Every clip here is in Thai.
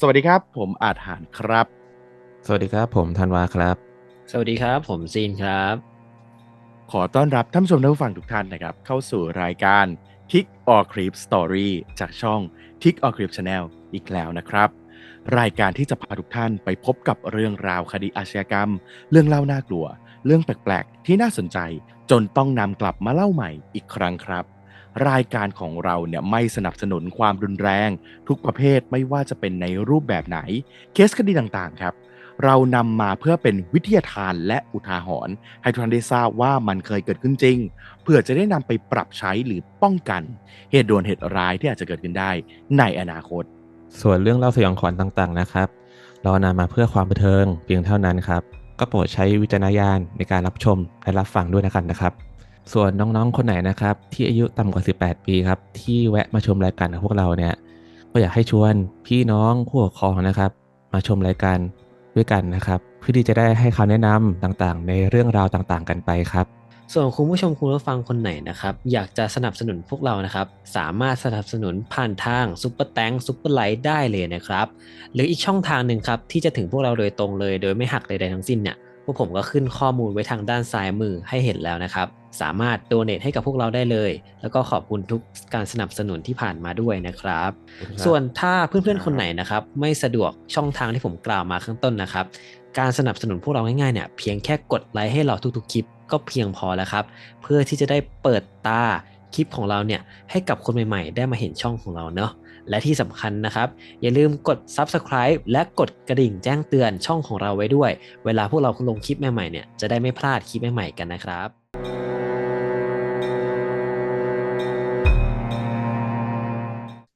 สวัสดีครับ ผมอาจหารครับ สวัสดีครับ ผมธันวาครับ สวัสดีครับ ผมซีนครับ ขอต้อนรับท่านผู้ชมท่านผู้ฟังทุกท่านนะครับ เข้าสู่รายการ Tick or Creep Story จากช่อง Tick or Creep Channel อีกแล้วนะครับ รายการที่จะพาทุกท่านไปพบกับเรื่องราวคดีอาชญากรรม เรื่องเล่าน่ากลัว เรื่องแปลกๆ ที่น่าสนใจจนต้องนำกลับมาเล่าใหม่อีกครั้งครับ รายการของเราเนี่ยไม่สนับสนุนความรุนแรง ทุกประเภทไม่ว่าจะเป็นในรูปแบบไหน เคสคดีต่างๆครับ เรานำมาเพื่อเป็นวิทยาทานและอุทาหรณ์ให้ทุกท่านได้ทราบว่ามันเคยเกิดขึ้นจริง เพื่อจะได้นำไปปรับใช้หรือป้องกัน เหตุด่วนเหตุร้ายที่อาจจะเกิดขึ้นได้ในอนาคต ส่วนเรื่องเล่าสยองขวัญต่างๆนะครับ เรานำมาเพื่อความบันเทิงเพียงเท่านั้นครับก็โปรดใช้วิจารณญาณในการรับชมและรับฟังด้วยนะครับนะครับ ส่วนน้องๆ คนไหนนะครับ ที่อายุต่ำกว่า 18 ปีครับ ที่แวะมาชมรายการของพวกเราเนี่ย ก็อยากให้ชวนพี่น้องผู้ปกครองนะครับ มาชมรายการด้วยกันนะครับ เพื่อที่จะได้ให้คำแนะนำต่างๆ ในเรื่องราวต่างๆ กันไปครับส่วนคุณผู้ชมคุณผู้ฟังคนไหนนะครับ อยากจะสนับสนุนพวกเรานะครับ สามารถสนับสนุนผ่านทางซุปเปอร์แตงซุปเปอร์ไลท์ได้เลยนะครับ หรืออีกช่องทางหนึ่งครับ ที่จะถึงพวกเราโดยตรงเลย โดยไม่หักใดๆทั้งสิ้นเนี่ย พวกผมก็ขึ้นข้อมูลไว้ทางด้านซ้ายมือให้เห็นแล้วนะครับ สามารถโดเนทให้กับพวกเราได้เลย แล้วก็ขอบคุณทุกการสนับสนุนที่ผ่านมาด้วยนะครับ ส่วนถ้าเพื่อนๆคนไหนนะครับ ไม่สะดวกช่องทางที่ผมกล่าวมาข้างต้นนะครับ การสนับสนุนพวกเราง่ายๆเนี่ยเพียงแค่กดไลค์ให้เราทุกๆคลิปก็เพียงพอแล้วครับ เพื่อที่จะได้เปิดตาคลิปของเราเนี่ยให้กับคนใหม่ๆ ได้มาเห็นช่องของเราเนาะ และที่สำคัญนะครับ อย่าลืมกด Subscribe และกดกระดิ่งแจ้งเตือนช่องของเราไว้ด้วย เวลาพวกเราลงคลิปใหม่ๆเนี่ยจะได้ไม่พลาดคลิปใหม่ๆกันนะครับ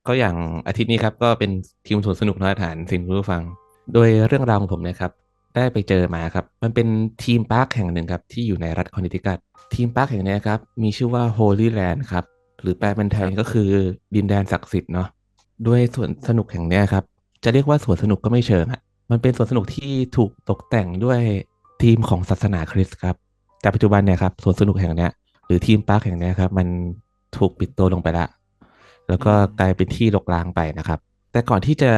ก็อย่างอาทิตย์นี้ครับก็เป็นทีมสวนสนุกน้อยฐานสินคุณผู้ฟัง โดยเรื่องราวของผมนะครับ ได้ไปเจอมาครับ มันเป็นทีมพาร์คแห่งหนึ่งครับ ที่อยู่ในรัฐคอนเนตทิคัตทีมพาร์คแห่งนี้ครับ มีชื่อว่า Holy Land ครับ หรือแปลเป็นไทยก็คือดินแดนศักดิ์สิทธิ์เนาะ ด้วยสวนสนุกแห่งนี้ครับ จะเรียกว่าสวนสนุกก็ไม่เชิงอะมันเป็นสวนสนุกที่ถูกตกแต่งด้วยทีมของศาสนาคริสต์ครับ แต่ปัจจุบันเนี่ยครับสวนสนุกแห่งเนี้ยหรือทีมพาร์คแห่งเนี้ยครับมันถูกปิดตัวลงไปละ แล้วก็กลายเป็นที่รกร้างไปนะครับ แต่ก่อนที่จะ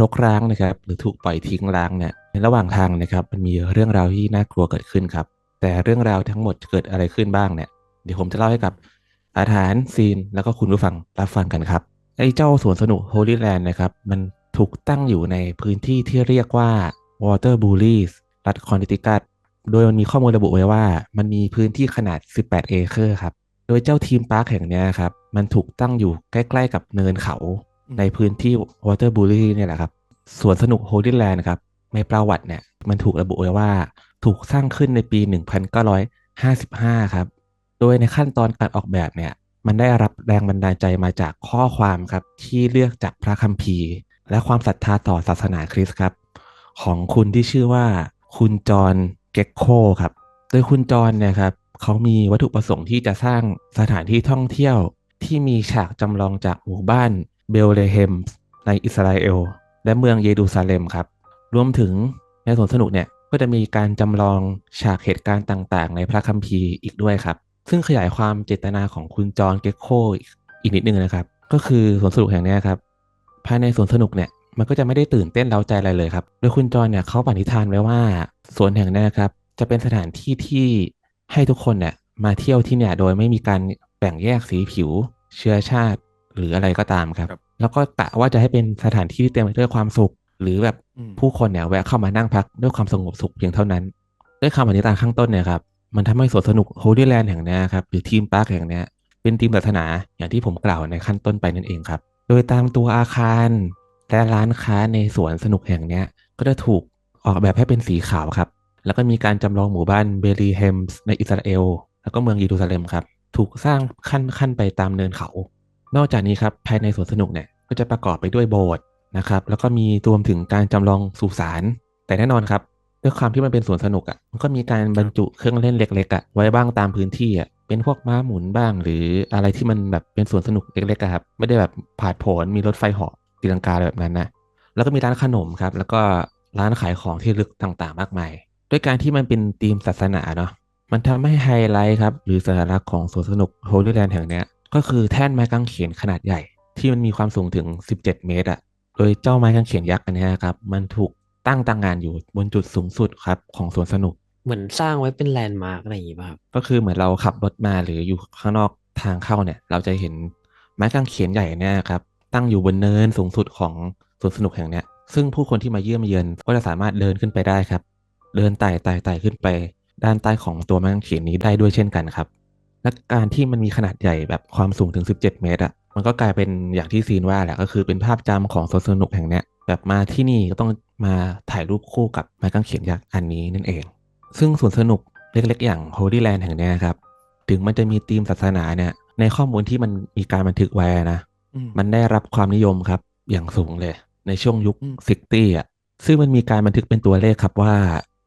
รกร้างนะครับ หรือถูกปล่อยทิ้งร้างเนี่ยในระหว่างทางนะครับ มันมีเรื่องราวที่น่ากลัวเกิดขึ้นครับ แต่เรื่องราวทั้งหมดเกิดอะไรขึ้นบ้างเนี่ยเดี๋ยวผมจะเล่าให้กับอาถานซีนแล้วก็คุณผู้ฟังรับฟังกันครับ ไอ้เจ้าสวนสนุก Holy Land นะครับ มันถูกตั้งอยู่ในพื้นที่ที่เรียกว่า Water b u r i s รัฐคอนเนตทิคัตโดยมันมีข้อมูลระบุไว้ว่า มันมีพื้นที่ขนาด 18 เอเคอร์ครับ โดยเจ้าทีมพาร์คแห่งเนี้ยครับ มันถูกตั้งอยู่ใกล้ๆกับเนินเขาอืมในพื้นที่ Water b u r i เนี่ยแหละครับสวนสนุก Holy Land นะครับในประวัติเนี่ยมันถูกระบุไว้ว่าถูกสร้างขึ้นในปี 1955 ครับ โดยในขั้นตอนการออกแบบเนี่ย มันได้รับแรงบันดาลใจมาจากข้อความครับ ที่เลือกจากพระคัมภีร์ และความศรัทธาต่อศาสนาคริสต์ครับ ของคุณที่ชื่อว่าคุณจอห์นเก็กโคครับ โดยคุณจอห์นเนี่ยครับเขามีวัตถุประสงค์ที่จะสร้างสถานที่ท่องเที่ยวที่มีฉากจำลองจากหมู่บ้านเบลเลเฮมในอิสราเอล และเมืองเยรูซาเล็มครับ รวมถึงในสวนสนุกเนี่ยก็จะมีการจำลองฉากเหตุการณ์ต่างๆ ในพระคัมภีร์อีกด้วยครับ ซึ่งขยายความเจตนาของคุณจอห์นเก็กโคอีกนิดนึงนะครับ ก็คือสวนสนุกแห่งเนี้ยครับ ภายในสวนสนุกเนี่ยมันก็จะไม่ได้ตื่นเต้นเร้าใจอะไรเลยครับ โดยคุณจรเนี่ยเขาปณิธานไว้ว่าสวนแห่งเนี้ครับ จะเป็นสถานที่ที่ให้ทุกคนเนี่ยมาเที่ยวที่เนี่ยโดยไม่มีการแบ่งแยกสีผิว เชื้อชาติ หรืออะไรก็ตามครับครับแล้วก็กะว่าจะให้เป็นสถานที่ที่เต็มไปด้วยความสุข หรือแบบอืมผู้คนเนี่ยแวะเข้ามานั่งพักด้วยความสงบสุขเพียงเท่านั้น ด้วยคำปณิธานข้างต้นเนี่ยครับ มันทำให้สวนสนุกโฮลี่แลนด์แห่งนี้ครับหรือทีมพาร์คแห่งนี้เป็นทีมศาสนาอย่างที่ผมกล่าวในขั้นต้นไปนั่นเองครับ โดยตามตัวอาคารและร้านค้าในสวนสนุกแห่งนี้ก็จะถูกออกแบบให้เป็นสีขาวครับ แล้วก็มีการจำลองหมู่บ้านเบลีเฮมส์ในอิสราเอล แล้วก็เมืองเยรูซาเล็มครับ ถูกสร้างขั้นขั้นไปตามเนินเขา นอกจากนี้ครับภายในสวนสนุกเนี่ยก็จะประกอบไปด้วยโบสถ์นะครับ แล้วก็มีรวมถึงการจำลองสุสาน แต่แน่นอนครับ ด้วยความที่มันเป็นสวนสนุกอะ่ะมันก็มีการบรรจุเครื่องเล่นเล็กๆอะ่ะไว้บ้างตามพื้นที่อะเป็นพวกม้าหมุนบ้าง หรืออะไรที่มันแบบเป็นสวนสนุกเล็กๆอะครับไม่ได้แบบผาดโผนมีรถไฟเหาะตีลังกาอะไรแบบนั้นนะแล้วก็มีร้านขนมครับ แล้วก็ร้านขายของที่ระลึกต่างๆ มากมาย ด้วยการที่มันเป็นธีมศาสนาเนาะมันทำให้ไฮไลท์ครับ หรือสัญลักษณ์ของสวนสนุกโฮลี่แลนด์แห่งเนี้ยก็คือแท่นไม้กางเขนขนาดใหญ่ ที่มันมีความสูงถึง 17 เมตรอะโดยเจ้าไม้กางเขนยักษ์อันเนี้ยครับ มันถูก ตั้งตั้งงานอยู่บนจุดสูงสุดครับของสวนสนุก เหมือนสร้างไว้เป็นแลนด์มาร์กอะไรอย่างงี้ป่ะครับก็คือเหมือนเราขับรถมาหรืออยู่ข้างนอกทางเข้าเนี่ย เราจะเห็นไม้กางเขนใหญ่เนี่ยครับตั้งอยู่บนเนินสูงสุดของสวนสนุกแห่งเนี้ยซึ่งผู้คนที่มาเยี่ยมเยือนก็จะสามารถเดินขึ้นไปได้ครับ เดินไต่ไต่ไต่ขึ้นไป ด้านใต้ของตัวไม้กางเขนนี้ได้ด้วยเช่นกันครับและการที่มันมีขนาดใหญ่แบบความสูงถึง 17 เมตรอะมันก็กลายเป็นอย่างที่ซีนว่าแหละก็คือเป็นภาพจำของสวนสนุกแห่งเนี้ย แบบมาที่นี่ก็ต้องมาถ่ายรูปคู่กับไม้กางเขนยักษ์อันนี้นั่นเอง ซึ่งสวนสนุกเล็กๆ อย่าง Holy Land แห่งเนี้ยครับ ถึงมันจะมีธีมศาสนาเนี่ย ในข้อมูลที่มันมีการบันทึกไว้นะอืมมันได้รับความนิยมครับอย่างสูงเลย ในช่วงยุคอืมซิกตี้อะ ซึ่งมันมีการบันทึกเป็นตัวเลขครับว่า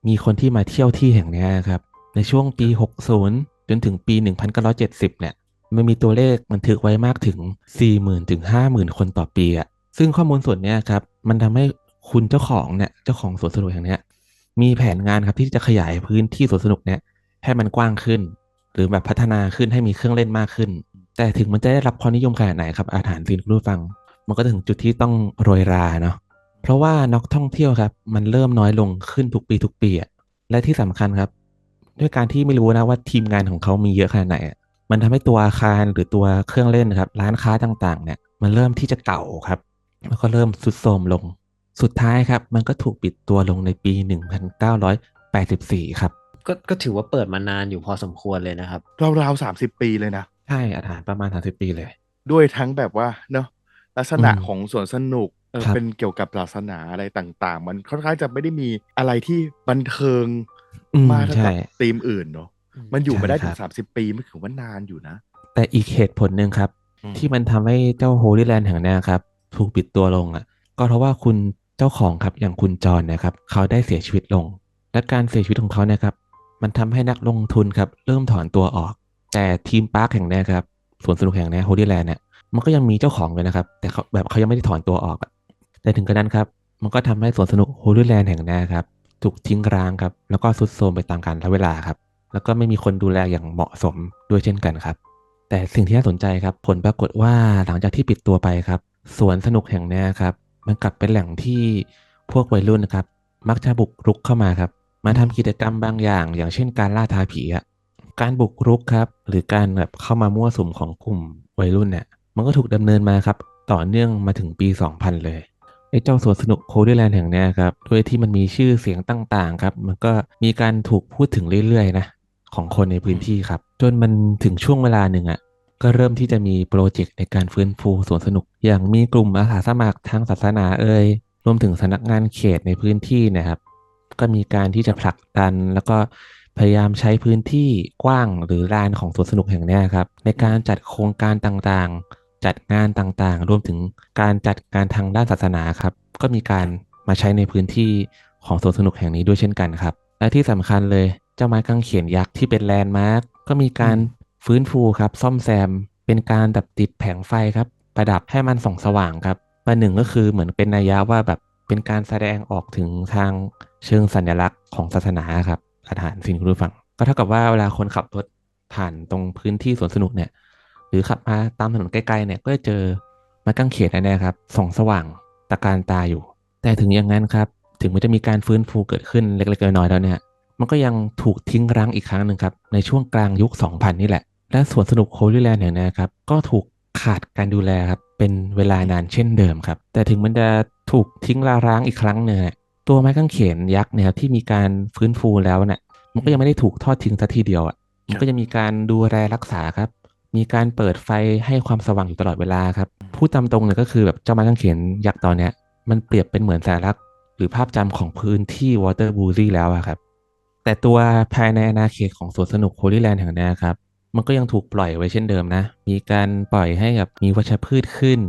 มีคนที่มาเที่ยวที่แห่งเนี้ยครับ ในช่วงปี 60 จนถึงปี 1970 เนี่ย มันมีตัวเลขบันทึกไว้มากถึง 40,000ถึง50,000 คนต่อปีอะ ซึ่งข้อมูลส่วนเนี้ยครับ มันทำให้คุณเจ้าของเนี่ยเจ้าของสวนสนุกแห่งนี้มีแผนงานครับที่จะขยายพื้นที่สวนสนุกเนี่ยให้มันกว้างขึ้น หรือแบบพัฒนาขึ้นให้มีเครื่องเล่นมากขึ้น แต่ถึงมันจะได้รับความนิยมขนาดไหนครับอาถรรพ์ซีนคุณผู้ฟัง มันก็ถึงจุดที่ต้องโรยราเนาะเพราะว่านักท่องเที่ยวครับ มันเริ่มน้อยลงขึ้นทุกปีทุกปีอะและที่สำคัญครับ ด้วยการที่ไม่รู้นะว่าทีมงานของเขามีเยอะขนาดไหนมันทำให้ตัวอาคารหรือตัวเครื่องเล่นนะครับ ร้านค้าต่างๆ เนี่ยมันเริ่มที่จะเก่าครับ แล้วก็เริ่มทรุดโทรมลง สุดท้ายครับ มันก็ถูกปิดตัวลงในปี 1984 ครับ ก็ก็ถือว่าเปิดมานานอยู่พอสมควรเลยนะครับ ราวๆสามสิบปีเลยนะ ใช่อาถรรพ์ประมาณ 30 ปีเลย ด้วยทั้งแบบว่าเนอะลักษณะอืมของสวนสนุกเออครับเป็นเกี่ยวกับศาสนาอะไรต่าง ๆ มันค่อนข้างจะไม่ได้มีอะไรที่บันเทิงอืมมากเท่าใช่กับธีมอื่นเนาะมันอยู่มาได้ถึใช่งคสารับมสิบปีไม่ถือว่านานอยู่นะ แต่อีกเหตุผลหนึ่งครับอืมที่มันทำให้เจ้าโฮลี่แลนด์แห่งเนี้ยครับ ถูกปิดตัวลงอะ ก็เพราะว่าคุณเจ้าของครับอย่างคุณจอห์นะครับ เขาได้เสียชีวิตลง และการเสียชีวิตของเขาเนี่ยครับมันทำให้นักลงทุนครับเริ่มถอนตัวออก แต่ทีมพาร์คแห่งนี้ครับสวนสนุกแห่งนี้โฮลี่แลนด์เนี่ยมันก็ยังมีเจ้าของเลยนะครับ แต่เขาแบบเขายังไม่ได้ถอนตัวออกแต่ถึงกระนั้นครับ มันก็ทำให้สวนสนุกโฮลี่แลนด์แห่งนี้ครับถูกทิ้งร้างครับแล้วก็ทรุดโทรมไปตามกาลเวลาครับ แล้วก็ไม่มีคนดูแลอย่างเหมาะสมด้วยเช่นกันครับ แต่สิ่งที่น่าสนใจครับ ผลปรากฏว่าหลังจากที่ปิดตัวไปครับ สวนสนุกแห่งนี้ครับ มันกลับเป็นแหล่งที่พวกวัยรุ่นนะครับ มักจะบุกรุกเข้ามาครับ มาทำกิจกรรมบางอย่าง อย่างเช่นการล่าท้าผีอะการบุกรุกครับ หรือการแบบเข้ามามั่วสุมของกลุ่มวัยรุ่นเนี่ย มันก็ถูกดำเนินมาครับ ต่อเนื่องมาถึงปี 2000 เลยไอ้เจ้าสวนสนุกโคดี้แลนด์แห่งนี้ครับด้วยที่มันมีชื่อเสียงต่างๆครับ มันก็มีการถูกพูดถึงเรื่อยๆนะของคนในพื้นที่ครับ จนมันถึงช่วงเวลาหนึ่งอะ่ะ ก็เริ่มที่จะมีโปรเจกต์ในการฟื้นฟูสวนสนุก อย่างมีกลุ่มอาสาสมัครทางศาสนาเอ่ยรวมถึงสำนักงานเขตในพื้นที่นะครับ ก็มีการที่จะผลักดัน แล้วก็พยายามใช้พื้นที่กว้างหรือลานของสวนสนุกแห่งนี้ครับ ในการจัดโครงการต่างๆ จัดงานต่างๆ รวมถึงการจัดการทางด้านศาสนาครับ ก็มีการมาใช้ในพื้นที่ของสวนสนุกแห่งนี้ด้วยเช่นกันครับ และที่สำคัญเลยเจ้าไม้กางเขนยักษ์ที่เป็นแลนด์มาร์กก็มีการ ฟื้นฟูครับ ซ่อมแซม เป็นการแบบติดแผงไฟครับ ประดับให้มันส่องสว่างครับประหนึ่งก็คือเหมือนเป็นนัยยะว่าแบบเป็นการแสดงออกถึงทางเชิงสัญลักษณ์ของศาสนาครับอาหารสิ่งคุณผู้ฟัง ก็เท่ากับว่าเวลาคนขับรถผ่านตรงพื้นที่สวนสนุกเนี่ย หรือขับมาตามถนนใกล้ๆเนี่ยก็จะเจอไม้กางเขนอันเนี้ยครับส่องสว่างตะการตาอยู่ แต่ถึงอย่างนั้นครับ ถึงมันจะมีการฟื้นฟูเกิดขึ้นเล็กๆน้อยๆแล้วเนี่ย มันก็ยังถูกทิ้งร้างอีกครั้งหนึ่งครับในช่วงกลางยุค 2000 นี่แหละ และสวนสนุกโฮลี่แลนด์เนี่ยนะครับก็ถูกขาดการดูแลครับเป็นเวลานานเช่นเดิมครับ แต่ถึงมันจะถูกทิ้งลาร้างอีกครั้งหนึ่งตัวไม้กางเขนยักษ์เนี่ยครับที่มีการฟื้นฟูแล้วเนี่ยมันก็ยังไม่ได้ถูกทอดทิ้งสัทีเดียวอะมันก็จะมีการดูแลรักษาครับ มีการเปิดไฟให้ความสว่างอยู่ตลอดเวลาครับพูดตามตรงเลยก็คือแบบเจ้าไม้กางเขนยักษ์ตอนเนี้ยมันเปรียบเป็นเหมือนสัญลักษ์หรือภาพจำของพื้นที่วอเตอร์บูซี่แล้วอะครับ แต่ตัวภายในอาณาเขตของสวนสนุกโฮลี่แลนด์แห่งนี้ครับ มันก็ยังถูกปล่อยไว้เช่นเดิมนะ มีการปล่อยให้กับมีวัชพืชขึ้น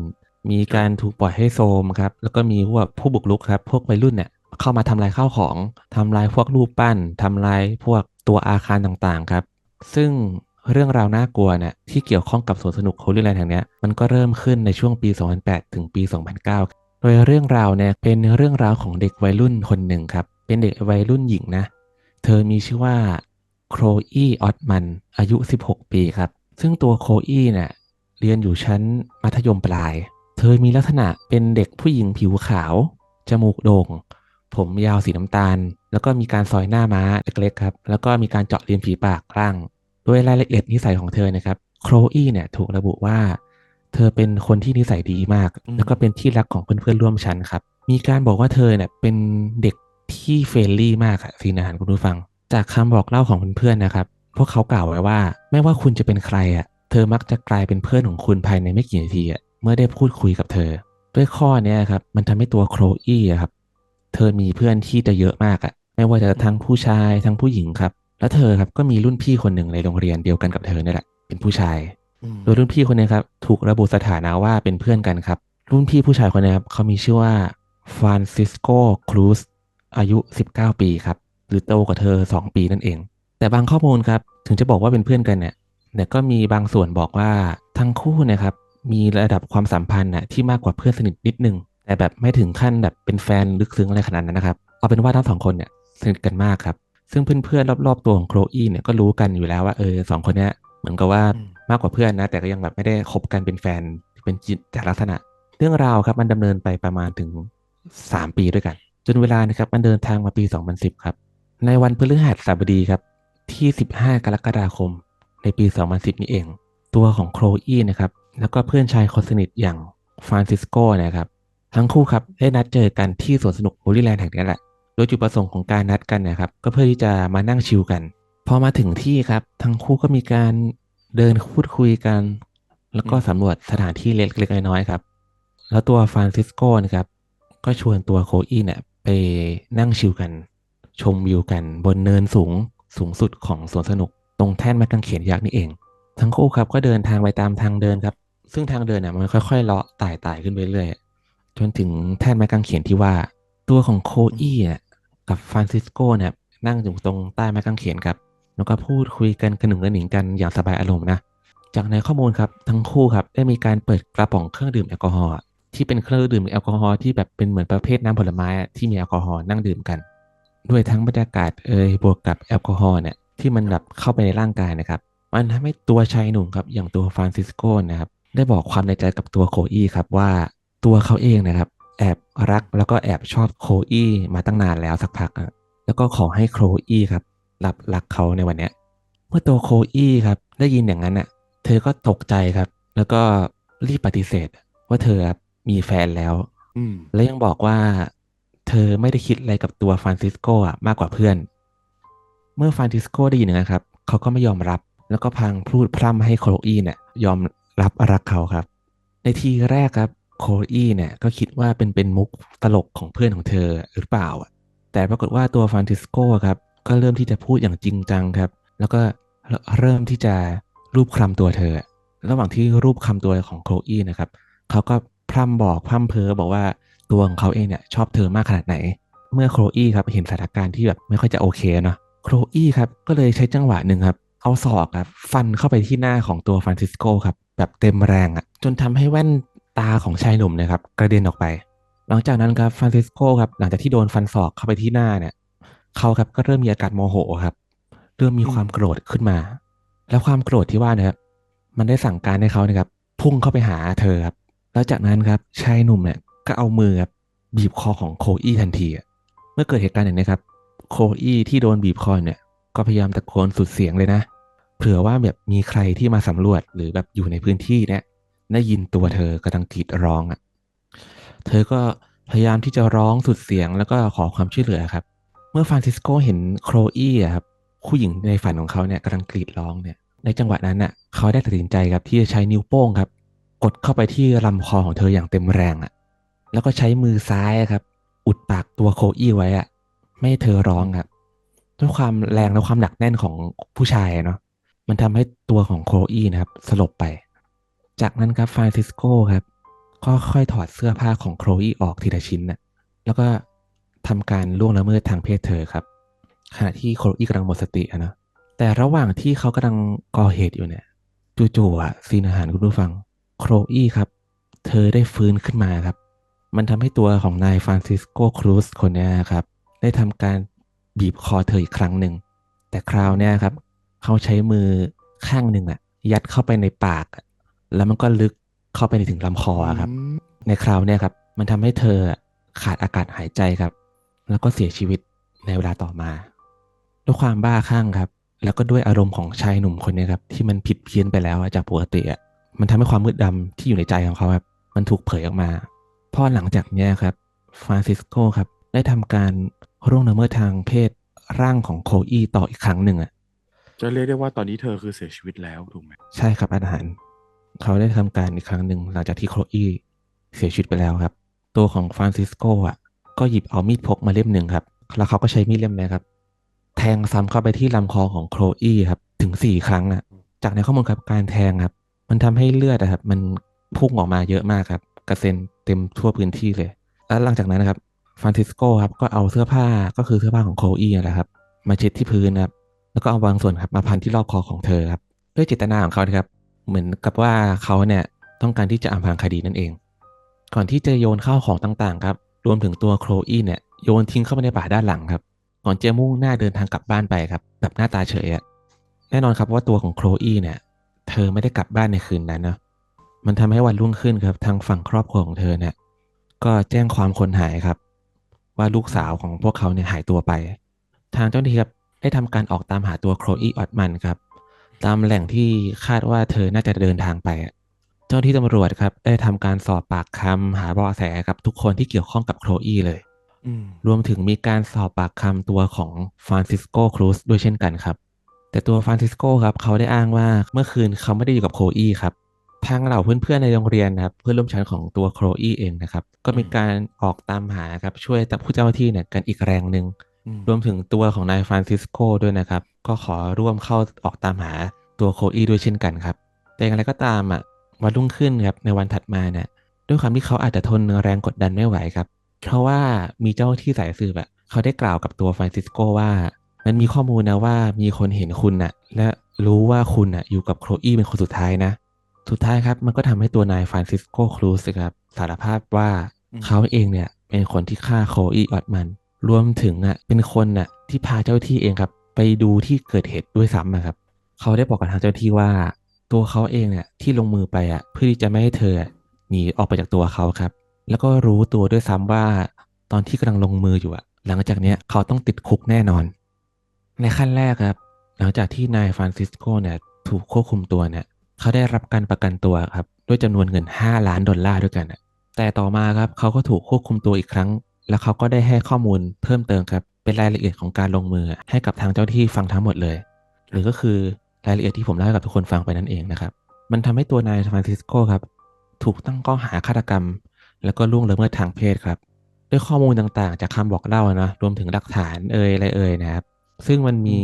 มีการถูกปล่อยให้โซมครับ แล้วก็มีพวกผู้บุกรุกครับ พวกวัยรุ่นเนี่ยเข้ามาทำลายข้าวของทำลายพวกรูปปั้นทำลายพวกตัวอาคารต่างๆครับ ซึ่งเรื่องราวน่ากลัวเนี่ยที่เกี่ยวข้องกับสวนสนุกโฮลี่แลนด์แห่งนี้มันก็เริ่มขึ้นในช่วงปี 2008 ถึงปี 2009 โดยเรื่องราวเนี่ยเป็นเรื่องราวของเด็กวัยรุ่นคนหนึ่งครับ เป็นเด็กวัยรุ่นหญิงนะ เธอมีชื่อว่า โครอีออตมัน อายุ 16 ปีครับ ซึ่งตัวโครอีเนี่ยเรียนอยู่ชั้นมัธยมปลาย เธอมีลักษณะเป็นเด็กผู้หญิงผิวขาว จมูกโด่ง ผมยาวสีน้ำตาล แล้วก็มีการซอยหน้าม้าเล็กๆครับ แล้วก็มีการเจาะริมฝีปากล่าง โดยรายละเอียดนิสัยของเธอนะครับ โครอีเนี่ยถูกระบุว่า เธอเป็นคนที่นิสัยดีมาก แล้วก็เป็นที่รักของเพื่อนๆร่วมชั้นครับ มีการบอกว่าเธอเนี่ยเป็นเด็กที่เฟรนลี่มากอะซีนอาหารคุณผู้ฟัง จากคำบอกเล่าของเพื่อนๆนะครับ พวกเขากล่าวไว้ว่า ไม่ว่าคุณจะเป็นใครอะ เธอมักจะกลายเป็นเพื่อนของคุณภายในไม่กี่นาทีอะ เมื่อได้พูดคุยกับเธอ ด้วยข้อเนี้ยครับ มันทำให้ตัวโครอี้อะครับ เธอมีเพื่อนที่จะเยอะมากอะ ไม่ว่าจะทั้งผู้ชายทั้งผู้หญิงครับ แล้วเธอครับก็มีรุ่นพี่คนหนึ่งในโรงเรียนเดียวกันกับเธอเนี่ยแหละ เป็นผู้ชายอืมโดยรุ่นพี่คนนี้ครับ ถูกระบุสถานะว่าเป็นเพื่อนกันครับ รุ่นพี่ผู้ชายคนนี้ครับเขามีชื่อว่าฟรานซิสโกครูซอายุ 19 ปีครับ หรือโตกว่าเธอ 2 ปีนั่นเอง แต่บางข้อมูลครับ ถึงจะบอกว่าเป็นเพื่อนกันเนี่ยแต่ก็มีบางส่วนบอกว่าทั้งคู่เนะครับมีระดับความสัมพันธ์น่ะที่มากกว่าเพื่อนสนิทนิดนึง แต่แบบไม่ถึงขั้นแบบเป็นแฟนลึกซึ้งอะไรขนาดนั้นนะครับเอาเป็นว่าทั้งสองคนเนี่ยสนิทกันมากครับ ซึ่งเพื่อนๆรอบๆตัวของโครอี้เนี่ยก็รู้กันอยู่แล้วว่าเออสองคนเนี้ยเหมือนกับว่าอืมมากกว่าเพื่อนนะ แต่ก็ยังแบบไม่ได้คบกันเป็นแฟนเป็นจิตแต่ลักษณะ เรื่องราวครับมันดำเนินไปประมาณถึง 3 ปีด้วยกัน จนเวลานะครับมันเดินทางมาปี 2010 ครับ ในวันพฤหัสบดีครับ ที่ 15 กรกฎาคม ในปี 2010 นี้เอง ตัวของโครอี้นะครับ แล้วก็เพื่อนชายคนสนิทอย่างฟรานซิสโกนะครับ ทั้งคู่ครับได้นัดเจอกันที่สวนสนุกบูลลี่แลนด์แห่งนี้แหละ โดยจุดประสงค์ของการนัดกันนะครับ ก็เพื่อที่จะมานั่งชิลกัน พอมาถึงที่ครับ ทั้งคู่ก็มีการเดินพูดคุยกัน แล้วก็สำรวจสถานที่เล็กๆน้อยๆครับ แล้วตัวฟรานซิสโกนะครับ ก็ชวนตัวโคอี้เนี่ยไปนั่งชิลกัน ชมวิวกันบนเนินสูงสูงสุดของสวนสนุก ตรงแท่นไม้กางเขนยักษ์นี่เอง ทั้งคู่ครับก็เดินทางไปตามทางเดินครับ ซึ่งทางเดินเนี่ยมันค่อยๆเลาะไต่ๆขึ้นไปเรื่อยจนถึงแท่นไม้กางเขนที่ว่า ตัวของโคอี้เนี่ยกับฟรานซิสโกเนี่ยนั่งอยู่ตรงใต้ไม้กางเขนครับแล้วก็พูดคุยกันกระหนึ่งกระหนิงกันอย่างสบายอารมณ์นะจากในข้อมูลครับทั้งคู่ครับได้มีการเปิดกระป๋องเครื่องดื่มแอลกอฮอล์ที่เป็นเครื่องดื่มแอลกอฮอล์ที่แบบเป็นเหมือนประเภทน้ำผลไม้ที่มีแอลกอฮอล์นั่งดื่มกัน ด้วยทั้งบรรยากาศเอ่ยบวกกับแอลกอฮอล์เนี่ยที่มันแบบเข้าไปในร่างกายนะครับ มันทำให้ตัวชายหนุ่มครับอย่างตัวฟรานซิสโกนะครับได้บอกความในใจกับตัวโคอี้ครับว่าตัวเขาเองนะครับ แอบรักแล้วก็แอบชอบโคอี้มาตั้งนานแล้วสักพักอะแล้วก็ขอให้โคอี้ครับรับรักเขาในวันเนี้ยเมื่อตัวโคอี้ครับได้ยินอย่างนั้นอะเธอก็ตกใจครับ แล้วก็รีบปฏิเสธ ว่าเธอครับมีแฟนแล้วอืมและยังบอกว่า เธอไม่ได้คิดอะไรกับตัวฟรานซิสโกอะมากกว่าเพื่อน เมื่อฟรานซิสโกได้ยินอย่างนั้นครับ เขาก็ไม่ยอมรับ แล้วก็พังพูดพร่ำให้โคลอีเนี่ยยอมรับรักเขาครับ ในทีแรกครับโคลอีเนี่ยก็คิดว่าเป็นเป็นมุกตลกของเพื่อนของเธอหรือเปล่าอะแต่ปรากฏว่าตัวฟรานซิสโกครับก็เริ่มที่จะพูดอย่างจริงจังครับ แล้วก็เริ่มที่จะรูปคลำตัวเธอ ระหว่างที่รูปคลำตัวของโคลอีนะครับ เขาก็พร่ำบอกพร่ำเพ้อบอกว่า ตัวของเขาเองเนี่ยชอบเธอมากขนาดไหน เมื่อโคลอี้ครับเห็นสถานการณ์ที่แบบไม่ค่อยจะโอเคเนาะโคลอี้ครับก็เลยใช้จังหวะหนึ่งครับเอาศอกครับฟันเข้าไปที่หน้าของตัวฟรานซิสโกครับแบบเต็มแรงอะ่ะจนทำให้แว่นตาของชายหนุ่มเนะครับกระเด็นออกไป หลังจากนั้นครับฟรานซิสโกครับหลังจากที่โดนฟันศอกเข้าไปที่หน้าเนี่ยเขาครับก็เริ่มมีอาการโมโหครับเริ่มมีความโกรธขึ้นมา แล้วความโกรธที่ว่านะครับมันได้สั่งการให้เขานะครับพุ่งเข้าไปหาเธอครับแล้วจากนั้นครับชายหนุ่มเนี่ย ก็เอามือครับบีบคอของโคอี้ทันทีเมื่อเกิดเหตุการณ์อย่างนี้ครับ โคอี้ที่โดนบีบคอเนี่ย ก็พยายามตะโกนสุดเสียงเลยนะ เผื่อว่าแบบมีใครที่มาสำรวจหรือแบบอยู่ในพื้นที่เนี่ยได้ยินตัวเธอกำลังกรีดร้องอะ เธอก็พยายามที่จะร้องสุดเสียงแล้วก็ขอความช่วยเหลือครับ เมื่อฟรานซิสโกเห็นโคลอี้ครับผู้หญิงในฝันของเขาเนี่ยกำลังกรีดร้องเนี่ย ในจังหวะนั้นน่ะเขาได้ตัดสินใจครับที่จะใช้นิ้วโป้งครับ กดเข้าไปที่ลำคอของเธออย่างเต็มแรงอะ แล้วก็ใช้มือซ้ายครับ อุดปากตัวโคอี้ไว้อะไม่ให้เธอร้องครับด้วยความแรงและความหนักแน่นของผู้ชายเนาะมันทำให้ตัวของโคลอี้นะครับ สลบไป จากนั้นครับฟรานซิสโกครับก็ค่อยถอดเสื้อผ้าของโคลอี้ออกทีละชิ้นน่ะแล้วก็ทำการล่วงละเมิดทางเพศเธอครับ ขณะที่โคลอี้กำลังหมดสติอะนะแต่ระหว่างที่เขากำลังก่อเหตุอยู่เนี่ยจู่ๆอะซีนอาหารคุณผู้ฟังโคลอี้ครับ เธอได้ฟื้นขึ้นมาครับ มันทำให้ตัวของนายฟรานซิสโกครูซคนเนี้ยครับ ได้ทำการบีบคอเธออีกครั้งหนึ่ง แต่คราวเนี้ยครับ เขาใช้มือข้างหนึ่งอะยัดเข้าไปในปากอะแล้วมันก็ลึกเข้าไปในถึงลำคออะครับอืมในคราวเนี่ยครับ มันทำให้เธอขาดอากาศหายใจครับ แล้วก็เสียชีวิตในเวลาต่อมา ด้วยความบ้าคลั่งครับ แล้วก็ด้วยอารมณ์ของชายหนุ่มคนเนี้ครับ ที่มันผิดเพี้ยนไปแล้วอะจากปกติอะมันทำให้ความมืดดำที่อยู่ในใจของเขาครับ มันถูกเผยออกมาเพราะหลังจากเนี้ยครับฟรานซิสโกครับได้ทำการร่วงละเมิดทางเพศร่างของโคอีต่ออีกครั้งหนึ่งอะจะเรียกได้ว่าตอนนี้เธอคือเสียชีวิตแล้วถูกไหมใช่ครับอาหาร เขาได้ทำการอีกครั้งหนึ่งหลังจากที่โคลอีเสียชีวิตไปแล้วครับ ตัวของฟรานซิสโกอะก็หยิบเอามีดพกมาเล่มหนึ่งครับ แล้วเขาก็ใช้มีดเล่มนี้ครับ แทงซ้ำเข้าไปที่ลำคอของโคลอีครับ ถึงสี่ครั้งอะ จากในข้อมูลครับการแทงครับ มันทำให้เลือดอะครับ มันพุ่งออกมาเยอะมากครับ กระเซ็น เต็มทั่วพื้นที่เลย แล้วหลังจากนั้นนะครับฟรานซิสโกครับก็เอาเสื้อผ้าก็คือเสื้อผ้าของโคลอีนั่นแหละครับ มาเช็ดที่พื้นครับ แล้วก็เอาบางส่วนครับมาพันที่รอบคอของเธอครับ ด้วยเจตนาของเขาครับ เหมือนกับว่าเขาเนี่ยต้องการที่จะอำพรางคดีนั่นเอง ก่อนที่จะโยนข้าวของต่างๆครับ รวมถึงตัวโคลอีเนี่ยโยนทิ้งเข้าไปในป่าด้านหลังครับ ก่อนจะมุ่งหน้าเดินทางกลับบ้านไปครับ แบบหน้าตาเฉยแน่นอนครับว่าตัวของโคลอีเนี่ย เธอไม่ได้กลับบ้านในคืนนั้นนะ มันทำให้วันรุ่งขึ้นครับ ทางฝั่งครอบครัวของเธอเนี่ย ก็แจ้งความคนหายครับ ว่าลูกสาวของพวกเขาเนี่ยหายตัวไป ทางเจ้าหน้าที่ครับได้ทำการออกตามหาตัวโคลอีออตมันครับ ตามแหล่งที่คาดว่าเธอน่าจะเดินทางไปอะเจ้าหน้าที่ตำรวจครับ ได้ทำการสอบปากคำหาเบาะแสกับ ทุกคนที่เกี่ยวข้องกับโคลอีเลยอืมรวมถึงมีการสอบปากคำตัวของฟรานซิสโกครูซด้วยเช่นกันครับ แต่ตัวฟรานซิสโกครับ เขาได้อ้างว่าเมื่อคืนเขาไม่ได้อยู่กับโคลอีครับ ทางเหล่าเพื่อนๆในโรงเรียนนะครับเพื่อนร่วมชั้นของตัวโคลอีเองนะครับก็มีการออกตามหาครับช่วยผู้เจ้าหน้าที่เนี่ยกันอีกแรงหนึ่งอืมรวมถึงตัวของนายฟรานซิสโกด้วยนะครับ ก็ขอร่วมเข้าออกตามหาตัวโคอีด้วยเช่นกันครับแต่อย่างไรก็ตามอะวันรุ่งขึ้นครับในวันถัดมาเนี่ยด้วยความที่เขาอาจจะทนแรงกดดันไม่ไหวครับ เพราะว่ามีเจ้าหน้าที่สายสืบอะเขาได้กล่าวกับตัวฟรานซิสโกว่า มันมีข้อมูลนะว่ามีคนเห็นคุณน่ะและรู้ว่าคุณน่ะอยู่กับโคลอีเป็นคนสุดท้ายนะ สุดท้ายครับ มันก็ทำให้ตัวนายฟรานซิสโกครูซครับสารภาพว่าอืมเขาเองเนี่ยเป็นคนที่ฆ่าโคลอีออตมันรวมถึงอะเป็นคนน่ะที่พาเจ้าหน้าที่เองครับ ไปดูที่เกิดเหตุด้วยซ้ำอะครับ เขาได้บอกกับทางเจ้าหน้าที่ว่า ตัวเขาเองเนี่ยที่ลงมือไปอะเพื่อที่จะไม่ให้เธออะหนีออกไปจากตัวเขาครับ แล้วก็รู้ตัวด้วยซ้ำว่า ตอนที่กำลังลงมืออยู่อะหลังจากเนี้ยเขาต้องติดคุกแน่นอน ในขั้นแรกครับ หลังจากที่นายฟรานซิสโกเนี่ยถูกควบคุมตัวเนี่ย เขาได้รับการประกันตัวครับด้วยจำนวนเงิน 5 ล้านดอลลาร์ด้วยกันแต่ต่อมาครับเขาก็ถูกควบคุมตัวอีกครั้ง แล้วเขาก็ได้ให้ข้อมูลเพิ่มเติมครับเป็นรายละเอียดของการลงมือ ให้กับทางเจ้าหน้าที่ฟังทั้งหมดเลย หรือก็คือรายละเอียดที่ผมเล่าให้กับทุกคนฟังไปนั่นเองนะครับ มันทำให้ตัวนายฟรานซิสโกครับถูกตั้งข้อหาฆาตกรรม แล้วก็ล่วงละเมิดทางเพศครับ ด้วยข้อมูลต่างๆ จากคำบอกเล่านะรวมถึงหลักฐานเอ่ยอะไรเอ่ยนะครับ ซึ่งมันมี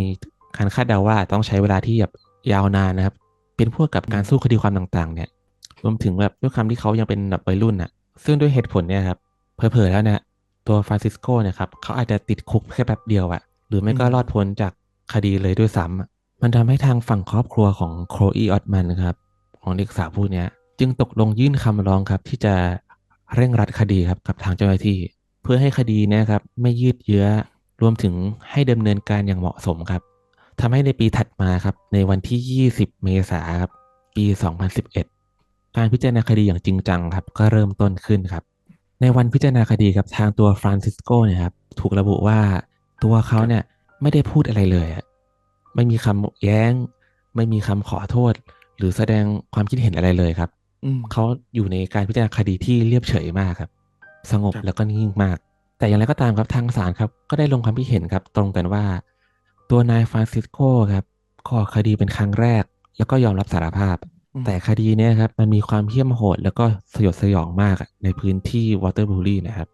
การคาดเดาว่าต้องใช้เวลาที่แบบยาวนานนะครับ เป็นพวกกับการสู้คดีความต่างๆ เนี่ย รวมถึงแบบด้วยคำที่เขายังเป็นแบบวัยรุ่นน่ะ ซึ่งด้วยเหตุผลเนี่ยครับเผลอๆแล้วเนี่ยตัวฟรานซิสโกเนี่ยครับเขาอาจจะติดคุกแค่แป๊บเดียวอะหรือไม่ก็รอดพ้นจากคดีเลยด้วยซ้ำอะมันทำให้ทางฝั่งครอบครัวของโคลอีออตมันนะครับของเด็กสาวผู้เนี้ยจึงตกลงยื่นคำร้องครับ ที่จะเร่งรัดคดีครับกับทางเจ้าหน้าที่ เพื่อให้คดีเนะครับไม่ยืดเยื้อรวมถึงให้ดำเนินการอย่างเหมาะสมครับ ทำให้ในปีถัดมาครับ ในวันที่ 20 เมษายนครับ ปี 2011 การพิจารณาคดีอย่างจริงจังครับ ก็เริ่มต้นขึ้นครับ ในวันพิจารณาคดีครับทางตัวฟรานซิสโกเนี่ยครับ ถูกระบุว่าตัวเขาเนี่ยไม่ได้พูดอะไรเลยอะไม่มีคำแย้ง ไม่มีคำขอโทษ หรือแสดงความคิดเห็นอะไรเลยครับอืมเขาอยู่ในการพิจารณาคดีที่เรียบเฉยมากครับ สงบครับแล้วก็นิ่งมาก แต่อย่างไรก็ตามครับทางศาลครับ ก็ได้ลงความคิดเห็นครับ ตรงกันว่า ตัวนายฟรานซิสโกครับก่อคดีเป็นครั้งแรก แล้วก็ยอมรับสารภาพอืมแต่คดีเนี้ยครับมันมีความเหี้ยมโหด แล้วก็สยดสยองมากอะในพื้นที่วอเตอร์บูรีนะครับ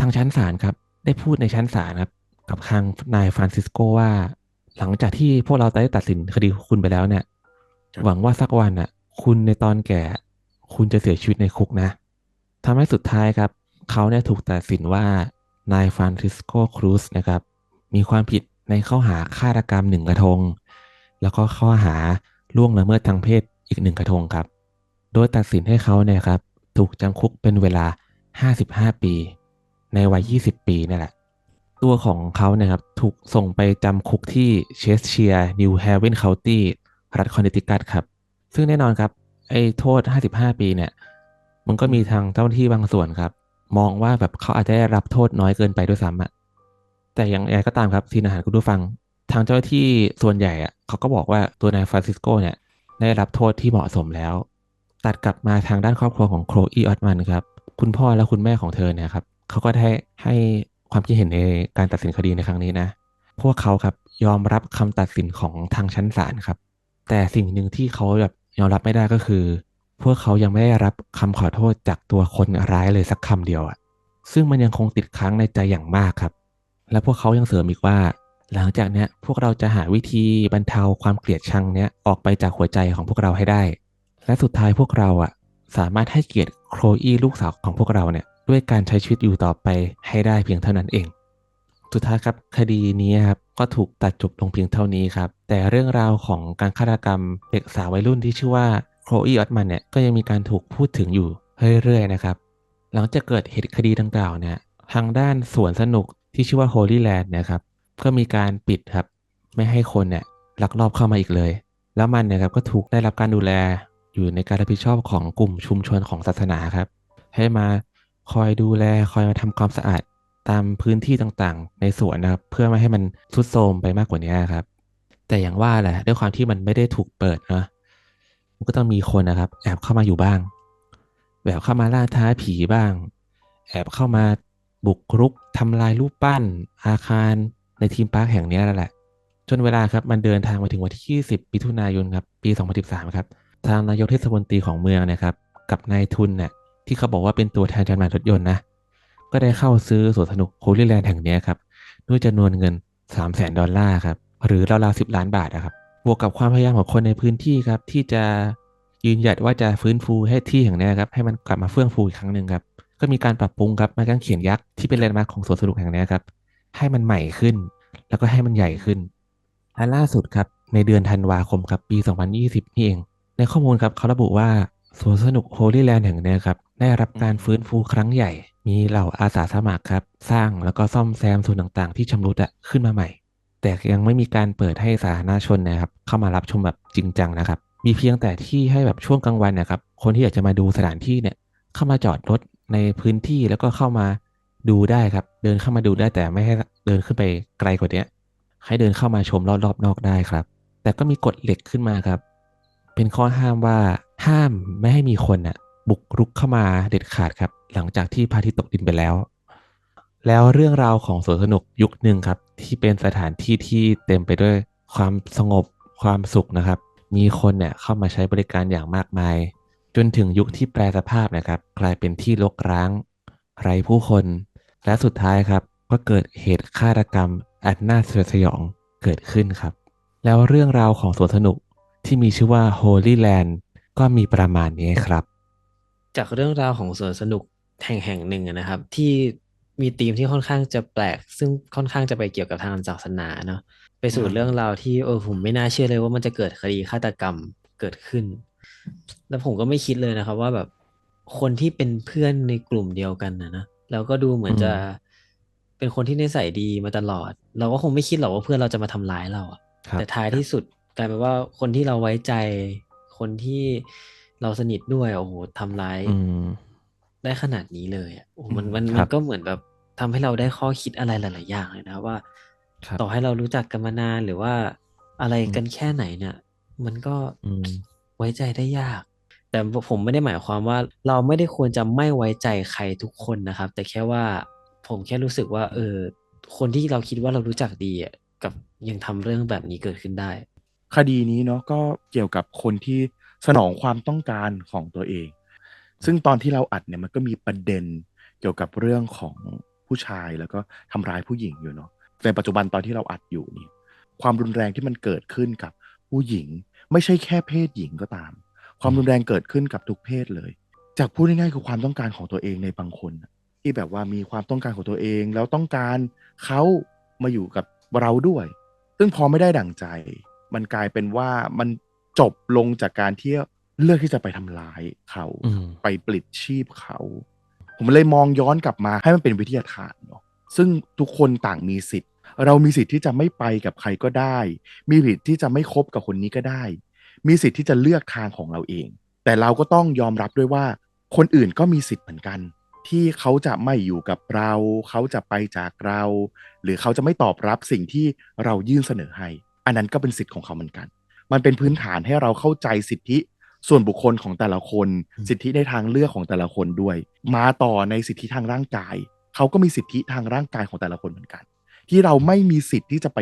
ทางชั้นศาลครับ ได้พูดในชั้นศาลครับ กับทางนายฟรานซิสโกว่า หลังจากที่พวกเราได้ตัดสินคดีคุณไปแล้วเนี่ยครับหวังว่าสักวันน่ะ คุณในตอนแก่ คุณจะเสียชีวิตในคุกนะทำให้สุดท้ายครับ เขาเนี่ยถูกตัดสินว่านายฟรานซิสโกครูซนะครับ มีความผิด ในข้อหาฆาตกรรมหนึ่งกระทง แล้วก็ข้อหาล่วงละเมิดทางเพศอีกหนึ่งกระทงครับ โดยตัดสินให้เขาเนี่ยครับถูกจำคุกเป็นเวลา 55 ปี ในวัย 20 ปีนี่แหละ ตัวของเขาเนี่ยครับถูกส่งไปจำคุกที่เชสเชียร์นิวแฮเวนเคานตี้รัฐคอนเนติคัตครับ ซึ่งแน่นอนครับไอ้โทษ 55 ปีเนี่ย มันก็มีทางเจ้าหน้าที่บางส่วนครับ มองว่าแบบเขาอาจจะได้รับโทษน้อยเกินไปด้วยซ้ำอะ แต่อย่างไรก็ตามครับทีนอาหารคุณผู้ฟัง ทางเจ้าหน้าที่ส่วนใหญ่อะเขาก็บอกว่าตัวนายฟรานซิสโกเนี่ยได้รับโทษที่เหมาะสมแล้ว ตัดกลับมาทางด้านครอบครัวของโคลอีออตมันครับ คุณพ่อและคุณแม่ของเธอเนี่ยครับเขาก็ได้ให้ความคิดเห็นในการตัดสินคดีในครั้งนี้นะ พวกเขาครับยอมรับคำตัดสินของทางชั้นศาลครับ แต่สิ่งหนึ่งที่เขาแบบยอมรับไม่ได้ก็คือ พวกเขายังไม่ได้รับคำขอโทษจากตัวคนร้ายเลยสักคำเดียวอะซึ่งมันยังคงติดค้างในใจอย่างมากครับ และพวกเขายังเสริมอีกว่า หลังจากเนี้ยพวกเราจะหาวิธีบรรเทาความเกลียดชังเนี้ยออกไปจากหัวใจของพวกเราให้ได้ และสุดท้ายพวกเราอะสามารถให้เกียรติโครอีลูกสาวของพวกเราเนี่ยด้วยการใช้ชีวิตอยู่ต่อไปให้ได้เพียงเท่านั้นเอง สุดท้ายครับคดีนี้ครับก็ถูกตัดจบลงเพียงเท่านี้ครับ แต่เรื่องราวของการฆาตกรรมเด็กสาววัยรุ่นที่ชื่อว่าโครอีออตมันเนี่ยก็ยังมีการถูกพูดถึงอยู่เรื่อยๆนะครับ หลังจากเกิดเหตุคดีดังกล่าวเนี่ยทางด้านสวนสนุก ที่ชื่อว่า Holy Land นะครับ ก็มีการปิดครับ ไม่ให้คนเนี่ยลักลอบเข้ามาอีกเลย แล้วมันเนี่ยครับก็ถูกได้รับการดูแลอยู่ในการรับผิดชอบของกลุ่มชุมชนของศาสนาครับ ให้มาคอยดูแลคอยมาทำความสะอาดตามพื้นที่ต่างๆ ในสวนนะครับ เพื่อไม่ให้มันทรุดโทรมไปมากกว่านี้ครับ แต่อย่างว่าแหละด้วยความที่มันไม่ได้ถูกเปิดเนาะมันก็ต้องมีคนนะครับ แอบเข้ามาอยู่บ้างแบบเข้ามาล่าท้าผีบ้าง แอบเข้ามาบุกรุก ทำลายรูปปั้นอาคารในทีมพาร์คแห่งนี้นั่นแหละ จนเวลาครับมันเดินทางมาถึงวันที่ 20 มิถุนายนครับปี 2013 ครับ ทางนายกเทศมนตรีของเมืองนะครับ กับนายทุนเนี่ยที่เขาบอกว่าเป็นตัวแทนจำหน่ายรถยนต์นะ ก็ได้เข้าซื้อสวนสนุกโฮลี่แลนด์แห่งนี้ครับด้วยจำนวนเงิน 3 0 0แสนดอลลาร์ครับ หรือราวๆ 10 ล้านบาทนะครับ บวกกับความพยายามของคนในพื้นที่ครับ ที่จะยืนหยัดว่าจะฟื้นฟูให้ที่แห่งนี้ครับ ให้มันกลับมาเฟื่องฟูอีกครั้งหนึ่งครับ ก็มีการปรับปรุงครับไม้กางเขนยักษ์ที่เป็นแลนด์มาร์คของสวนสนุกแห่งนี้ครับ ให้มันใหม่ขึ้น แล้วก็ให้มันใหญ่ขึ้นและล่าสุดครับในเดือนธันวาคมครับปี 2020 นี่เอง ในข้อมูลครับเขาระบุว่าสวนสนุกโฮลี่แลนด์แห่งนี้ครับได้รับการฟื้นฟูครั้งใหญ่ มีเหล่าอาสาสมัครครับ สร้างแล้วก็ซ่อมแซมส่วนต่างๆ ที่ชำรุดอะขึ้นมาใหม่ แต่ยังไม่มีการเปิดให้สาธารณชนนะครับ เข้ามารับชมแบบจริงจังนะครับ มีเพียงแต่ที่ให้แบบช่วงกลางวันนะครับ คนที่อยากจะมาดูสถานที่เนี่ยเข้ามาจอดรถ ในพื้นที่แล้วก็เข้ามาดูได้ครับ เดินเข้ามาดูได้แต่ไม่ให้เดินขึ้นไปไกลกว่านี้ให้เดินเข้ามาชมรอบๆนอกได้ครับ แต่ก็มีกฎเหล็กขึ้นมาครับ เป็นข้อห้ามว่าห้ามไม่ให้มีคนน่ะ บุกรุกเข้ามาเด็ดขาดครับ หลังจากที่พระอาทิตย์ตกดินไปแล้ว แล้วเรื่องราวของสวนสนุกยุคหนึ่งครับ ที่เป็นสถานที่ที่เต็มไปด้วยความสงบความสุขนะครับ มีคนเนี่ยเข้ามาใช้บริการอย่างมากมาย จนถึงยุคที่แปรสภาพนะครับ กลายเป็นที่รกร้าง ไร้ผู้คน และสุดท้ายครับ ก็เกิดเหตุฆาตกรรม อันน่าสยดสยองเกิดขึ้นครับ แล้วเรื่องราวของสวนสนุกที่มีชื่อว่า Holy Land ก็มีประมาณนี้ครับ จากเรื่องราวของสวนสนุกแห่งแห่งหนึ่งนะครับ ที่มีธีมที่ค่อนข้างจะแปลก ซึ่งค่อนข้างจะไปเกี่ยวกับทางศาสนาเนาะไปสู่เรื่องราวที่เออผมไม่น่าเชื่อเลยว่ามันจะเกิดคดีฆาตกรรมเกิดขึ้น แล้วผมก็ไม่คิดเลยนะครับ ว่าแบบคนที่เป็นเพื่อนในกลุ่มเดียวกันนะนะแล้วก็ดูเหมือนอืมจะเป็นคนที่นิสัยดีมาตลอด เราก็คงไม่คิดหรอกว่าเพื่อนเราจะมาทำร้ายเราอะครับแต่ท้ายที่สุดกลายเป็นว่าคนที่เราไว้ใจ คนที่เราสนิทด้วยโอ้โหทำร้ายอืมได้ขนาดนี้เลยอะโอ้โหมันอืมมันคมัรันบก็เหมือนแบบทำให้เราได้ข้อคิดอะไรหลาย ๆ อย่างเลยนะว่าครับต่อให้เรารู้จักกันมานานหรือว่าอะไรกันแค่ไหนเนี่ย มันก็อืม ไว้ใจได้ยาก แต่ผมไม่ได้หมายความว่าเราไม่ได้ควรจะไม่ไว้ใจใครทุกคนนะครับ แต่แค่ว่าผมแค่รู้สึกว่า เออคนที่เราคิดว่าเรารู้จักดีอะกับยังทำเรื่องแบบนี้เกิดขึ้นได้ คดีนี้เนาะก็เกี่ยวกับคนที่สนองความต้องการของตัวเอง ซึ่งตอนที่เราอัดเนี่ยมันก็มีประเด็นเกี่ยวกับเรื่องของผู้ชายแล้วก็ทำร้ายผู้หญิงอยู่เนาะในปัจจุบันตอนที่เราอัดอยู่นี่ความรุนแรงที่มันเกิดขึ้นกับ ผู้หญิง ไม่ใช่แค่เพศหญิงก็ตาม ความรุนแรงเกิดขึ้นกับทุกเพศเลย จากพูดง่ายๆคือความต้องการของตัวเองในบางคนน่ะที่แบบว่ามีความต้องการของตัวเอง แล้วต้องการเขามาอยู่กับเราด้วย ซึ่งพอไม่ได้ดั่งใจ มันกลายเป็นว่ามันจบลงจากการที่เลือกที่จะไปทำร้ายเขาอืมไปปลิดชีพเขา ผมเลยมองย้อนกลับมาให้มันเป็นวิทยาทานเนาะซึ่งทุกคนต่างมีสิทธิ์ เรามีสิทธิ์ที่จะไม่ไปกับใครก็ได้ มีสิทธิ์ที่จะไม่คบกับคนนี้ก็ได้ มีสิทธิ์ที่จะเลือกทางของเราเอง แต่เราก็ต้องยอมรับด้วยว่า คนอื่นก็มีสิทธิ์เหมือนกัน ที่เขาจะไม่อยู่กับเรา เขาจะไปจากเรา หรือเขาจะไม่ตอบรับสิ่งที่เรายื่นเสนอให้ อันนั้นก็เป็นสิทธิ์ของเขาเหมือนกัน มันเป็นพื้นฐานให้เราเข้าใจสิทธิส่วนบุคคลของแต่ละคนอืมสิทธิในทางเลือกของแต่ละคนด้วย มาต่อในสิทธิทางร่างกาย เขาก็มีสิทธิทางร่างกายของแต่ละคนเหมือนกัน ที่เราไม่มีสิทธิ์ที่จะไป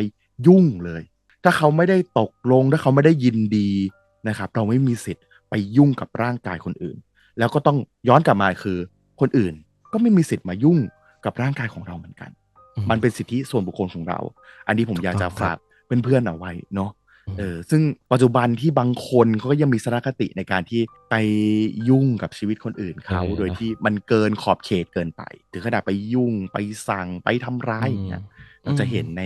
ยุ่งเลย ถ้าเขาไม่ได้ตกลง ถ้าเขาไม่ได้ยินดีนะครับ เราไม่มีสิทธิ์ไปยุ่งกับร่างกายคนอื่น แล้วก็ต้องย้อนกลับมาคือ คนอื่นก็ไม่มีสิทธิ์มายุ่งกับร่างกายของเราเหมือนกันอืมมันเป็นสิทธิส่วนบุคคลของเรา อันนี้ผมถูกอยากจะต้องครับฝากเพื่อนๆเอาไว้เนาะมเออซึ่งปัจจุบันที่บางคนเขาก็ยังมีสารคติในการที่ไปยุ่งกับชีวิตคนอื่นเขาเออโดยที่มันเกินขอบเขตเกินไป ถึงขนาดไปยุ่งไปสั่งไปทำร้ายอย่างเงี้ย เราจะเห็นใน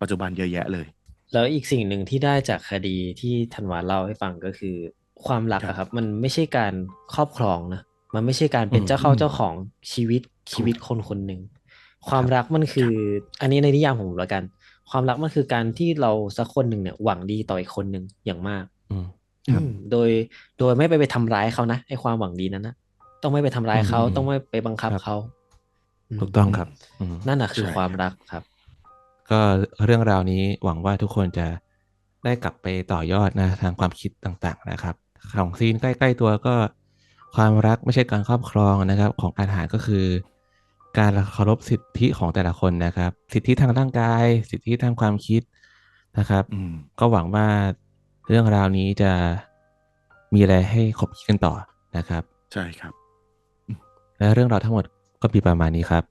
ปัจจุบันเยอะแยะเลย แล้วอีกสิ่งหนึ่งที่ได้จากคดีที่ธันวาเล่าให้ฟังก็คือ ความรักครับอะครับ มันไม่ใช่การครอบครองนะมันไม่ใช่การเป็นอืมเจ้าเข้าอืมเจ้าของชีวิตชีวิตคนคนหนึ่งความรักมันคือ อันนี้ในนิยามผมแล้วกัน ความรักมันคือการที่เราสักคนหนึ่งเนี่ยหวังดีต่ออีกคนหนึ่งอย่างมากอืมครับอืมโดยโดยไม่ไปไปทำร้ายเขานะไอ้ความหวังดีนั้นนะต้องไม่ไปทำร้ายเขาอืมต้องไม่ไปบังคับครับเขามถูกต้องครับอืมนั่นน่ะคือใช่ความรักครับ ก็เรื่องราวนี้หวังว่าทุกคนจะได้กลับไปต่อยอดนะทางความคิดต่างๆนะครับ ของซีนใกล้ ๆ ตัวก็ ความรักไม่ใช่การครอบครองนะครับ ของอาหารก็คือ การเคารพสิทธิของแต่ละคนนะครับ สิทธิทางร่างกาย สิทธิทางความคิดนะครับอืมก็หวังว่าเรื่องราวนี้จะมีอะไรให้คบคิดกันต่อนะครับ ใช่ครับ และเรื่องราวทั้งหมดก็มีประมาณนี้ครับ